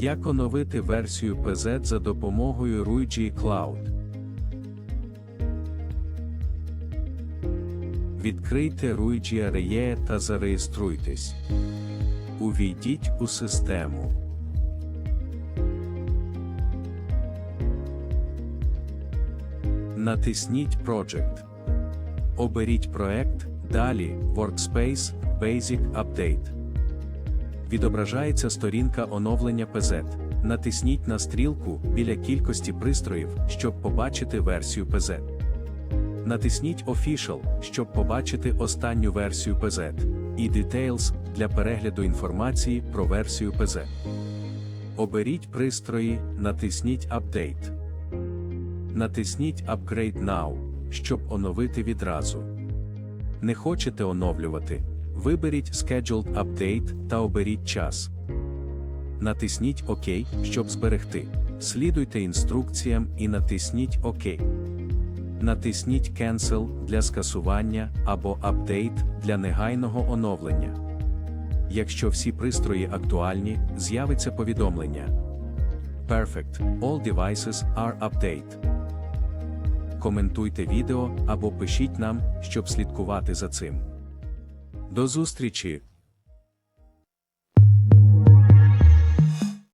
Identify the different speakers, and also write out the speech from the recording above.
Speaker 1: Як оновити версію PZ за допомогою RUIGI Cloud? Відкрийте RUIGI ARE та зареєструйтесь. Увійдіть у систему. Натисніть Project. Оберіть проект, далі Workspace Basic Update. Відображається сторінка оновлення PZ. Натисніть на стрілку біля кількості пристроїв, щоб побачити версію PZ. Натисніть Official, щоб побачити останню версію PZ, і Details для перегляду інформації про версію PZ. Оберіть пристрої, натисніть Update. Натисніть Upgrade Now, щоб оновити відразу. Не хочете оновлювати? Виберіть Scheduled Update та оберіть час. Натисніть ОК, щоб зберегти. Слідуйте інструкціям і натисніть ОК. Натисніть Cancel для скасування або Update для негайного оновлення. Якщо всі пристрої актуальні, з'явиться повідомлення. Perfect. All devices are update. Коментуйте відео або пишіть нам, щоб слідкувати за цим. До зустрічі!